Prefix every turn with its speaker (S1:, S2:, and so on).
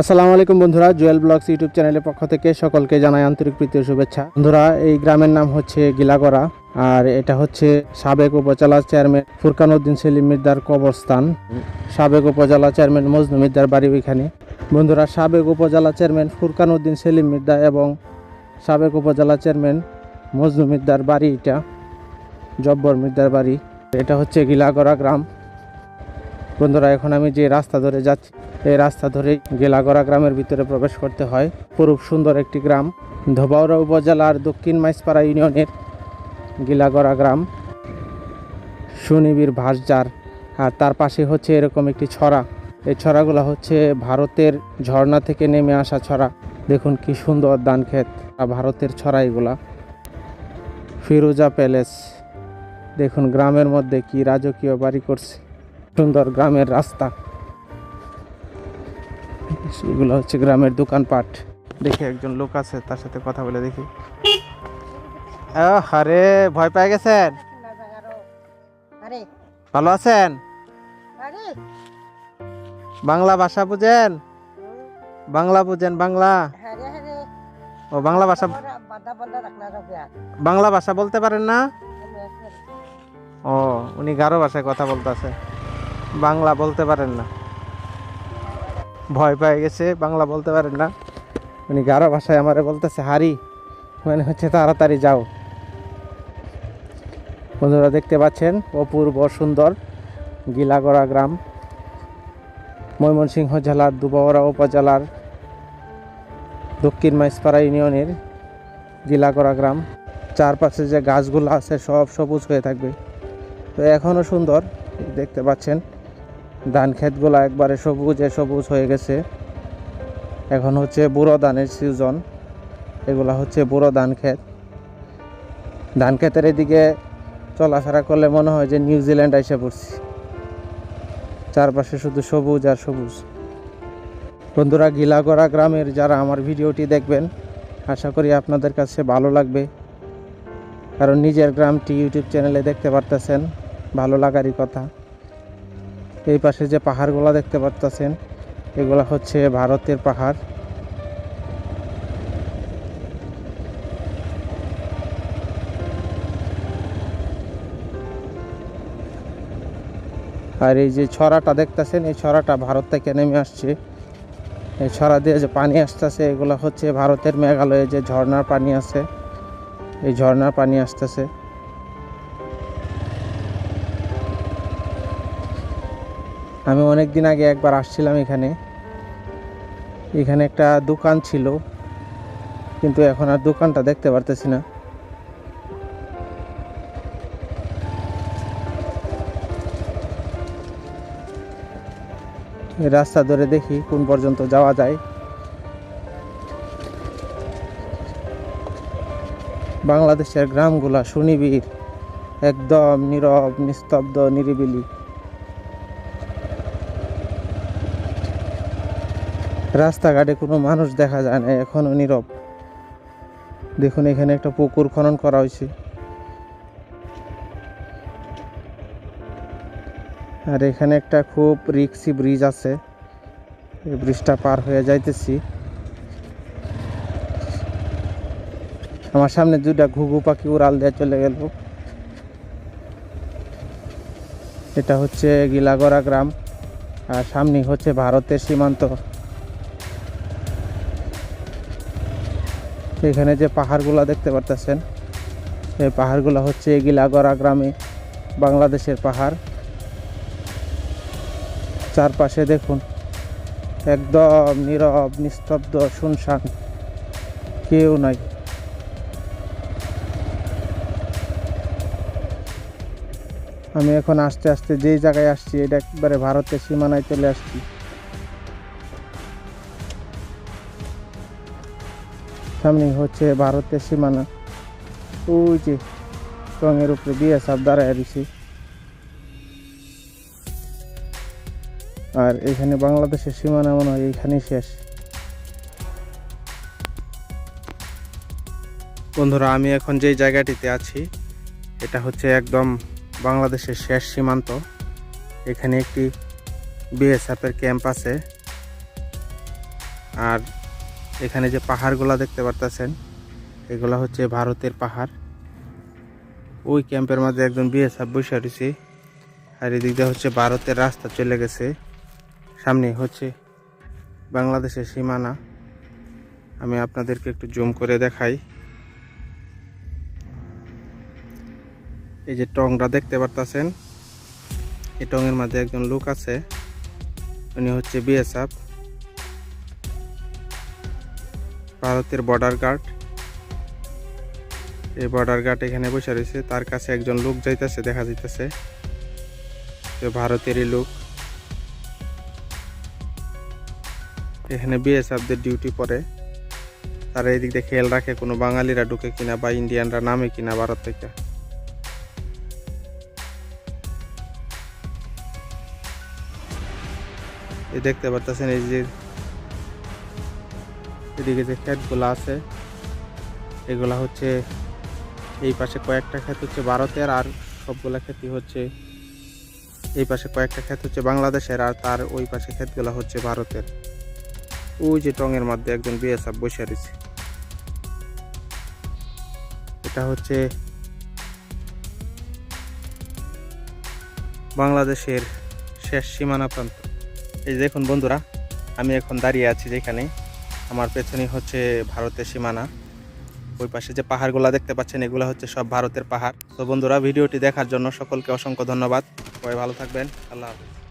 S1: আসসালামু আলাইকুম বন্ধুরা, জুয়েল ব্লগস ইউটিউব চ্যানেলের পক্ষ থেকে সকলকে জানাই আন্তরিক প্রীতি ও শুভেচ্ছা। বন্ধুরা, এই গ্রামের নাম হচ্ছে গিলাগড়া, আর এটা হচ্ছে সাবেক উপজেলা চেয়ারম্যান ফুরকান উদ্দিন সেলিম মির্দার কবরস্থান, সাবেক উপজেলা চেয়ারম্যান মজনু মির্দার বাড়ি ওইখানে। বন্ধুরা, সাবেক উপজেলা চেয়ারম্যান ফুরকান উদ্দিন সেলিম মির্দা এবং সাবেক উপজেলা চেয়ারম্যান মজনু মির্দার বাড়ি এটা, জব্বর মির্দার বাড়ি। এটা হচ্ছে গিলাগড়া গ্রাম। বন্ধুরা, এখন আমি যে রাস্তা ধরে যাচ্ছি, এই রাস্তা ধরেই গেলাগড়া গ্রামের ভিতরে প্রবেশ করতে হয়। খুব সুন্দর একটি গ্রাম, ধোবাউড়া উপজেলার দক্ষিণ মাইসপাড়া ইউনিয়নের গিলাগড়া গ্রাম। সুনিবির ভাসজার, আর তার পাশে হচ্ছে এরকম একটি ছড়া। এই ছড়াগুলো হচ্ছে ভারতের ঝর্ণা থেকে নেমে আসা ছড়া। দেখুন কি সুন্দর ধান ক্ষেত, আর ভারতের ছড়া এগুলা। ফিরোজা প্যালেস, দেখুন গ্রামের মধ্যে কি রাজকীয় বাড়ি করছে। সুন্দর গ্রামের রাস্তা। এগুলো হচ্ছে গ্রামের দোকানপাট। দেখি একজন লোক আছে তার সাথে কথা বলে দেখি। আরে ভয় পেয়ে গেছেন? ভালো আছেন? বাংলা ভাষা বুঝেন? বাংলা বুঝেন বাংলা? ও বাংলা ভাষা বাংলা ভাষা বলতে পারেন না? ও উনি গারো ভাষায় কথা বলতেছে। বাংলা বলতে পারেন না। ভয় পেয়ে গেছে, বাংলা বলতে পারেন না। উনি গারো ভাষায় আমারে বলতেছে, হারি। মানে হচ্ছে, তাড়াতাড়ি যাও। বন্ধুরা দেখতে পাচ্ছেন, অপূর্ব সুন্দর গিলাগড়া গ্রাম। ময়মনসিংহ জেলার দুবাওয়ারা উপজেলার দক্ষিণ মাইসপাড়া ইউনিয়নের গিলাগড়া গ্রাম। চারপাশে যে গাছগুলো আছে, সব সবুজ হয়ে থাকবে। তো এখনও সুন্দর, দেখতে পাচ্ছেন। ধান ক্ষেতগুলো একবারে সবুজে সবুজ হয়ে গেছে। এখন হচ্ছে বুড়ো ধানের সিজন এগুলা হচ্ছে বুড়ো ধান ক্ষেত। ধান ক্ষেতের এদিকে চলাফেরা করলে মনে হয় যে নিউজিল্যান্ড এসে পড়ছি। চারপাশে শুধু সবুজ আর সবুজ। বন্ধুরা, গিলাগড়া গ্রামের যারা আমার ভিডিওটি দেখবেন, আশা করি আপনাদের কাছে ভালো লাগবে। কারণ নিজের গ্রামটি ইউটিউব চ্যানেলে দেখতে পারতেছেন, ভালো লাগারই কথা। এই পাশে যে পাহাড়গুলো দেখতে পারতেছেন, এগুলো হচ্ছে ভারতের পাহাড়। আর এই যে ছড়াটা দেখতেছেন, এই ছড়াটা ভারত থেকে নেমে আসছে। এই ছড়া দিয়ে যে পানি আসতেছে, এগুলো হচ্ছে ভারতের মেঘালয়ে যে ঝর্ণার পানি আছে, এই ঝর্ণার পানি আসতেছে। আমি অনেক দিন আগে একবার আসছিলাম এখানে। এখানে একটা দোকান ছিল, কিন্তু এখন আর দোকানটা দেখতে পারতেছি না। রাস্তা ধরে দেখি কোন পর্যন্ত যাওয়া যায়। বাংলাদেশের গ্রামগুলা সুনিবিড়, একদম নীরব, নিস্তব্ধ, নিরিবিলি। রাস্তাঘাটে কোনো মানুষ দেখা যায় না এখনও নীরব। দেখুন, এখানে একটা পুকুর খনন করা হয়েছে। আর এখানে একটা খুব রিক্সি ব্রিজ আছে। এই ব্রিজটা পার হয়ে যাইতেছি। আমার সামনে দুটা ঘুঘু পাখি উড়াল দিয়ে চলে গেল। এটা হচ্ছে গিলাগড়া গ্রাম। আর সামনে হচ্ছে ভারতের সীমান্ত। এখানে যে পাহাড়গুলো দেখতে পারতেছেন, এই পাহাড়গুলো হচ্ছে গিলাগড়া গ্রামে বাংলাদেশের পাহাড়। চারপাশে দেখুন, একদম নীরব, নিস্তব্ধ, শুনশান, কেউ নাই। আমি এখন আস্তে আস্তে যেই জায়গায় আসছি, এটা একবারে ভারতের সীমানায় চলে আসছি। সামনে হচ্ছে ভারতের সীমানা। ওই যে রঙের উপরে সব দাঁড়ায় রয়েছে। আর এখানে বাংলাদেশের সীমানা মনে হয় এইখানেই শেষ। বন্ধুরা, আমি এখন যেই জায়গাটিতে আছি, এটা হচ্ছে একদম বাংলাদেশের শেষ সীমান্ত। এখানে একটি বিএসএফের ক্যাম্প আছে। আর এখানে যে পাহাড়গুলা দেখতে পারতেছেন, এগুলা হচ্ছে ভারতের পাহাড়। ওই ক্যাম্পের মাঝে একজন বিএসএফ বসে রয়েছে, আর এদিক দিয়ে হচ্ছে ভারতের রাস্তা চলে গেছে। সামনে হচ্ছে বাংলাদেশের সীমানা। আমি আপনাদেরকে একটু জুম করে দেখাই। এই যে টংটা দেখতে পারতাছেন, এই টংয়ের মাঝে একজন লোক আছে, উনি হচ্ছে বিএসএফ ভারতের বর্ডার গার্ড এই বর্ডার গার্ড এখানে বসে রয়েছে। তার কাছে একজন লোক যাইতেছে, দেখা যাইতেছে ভারতেরই লোক। এখানে বিএসএফদের ডিউটি পড়ে। তারা এদিক দিয়ে খেয়াল রাখে কোনো বাঙালিরা ঢুকে কিনা বা ইন্ডিয়ানরা নামে কিনা ভারত থেকে। দেখতে পারতেছেন এই যে এদিকে যে ক্ষেতগুলো আছে, এগুলা হচ্ছে এই পাশে কয়েকটা ক্ষেত হচ্ছে ভারতের আর সবগুলা ক্ষেতই হচ্ছে এই পাশে কয়েকটা ক্ষেত হচ্ছে বাংলাদেশের আর তার ওই পাশে ক্ষেতগুলো হচ্ছে ভারতের। ওই যে টঙের মধ্যে একজন বিএসএফ বসে রয়েছে। এটা হচ্ছে বাংলাদেশের শেষ সীমানা প্রান্ত। এই দেখুন বন্ধুরা, আমি এখন দাঁড়িয়ে আছি যেখানে আমার পেছনেই হচ্ছে ভারতের সীমানা। ওই পাশে যে পাহাড়গুলো দেখতে পাচ্ছেন, এগুলো হচ্ছে সব ভারতের পাহাড়। তো বন্ধুরা, ভিডিওটি দেখার জন্য সকলকে অসংখ্য ধন্যবাদ। সবাই ভালো থাকবেন। আল্লাহ হাফিজ।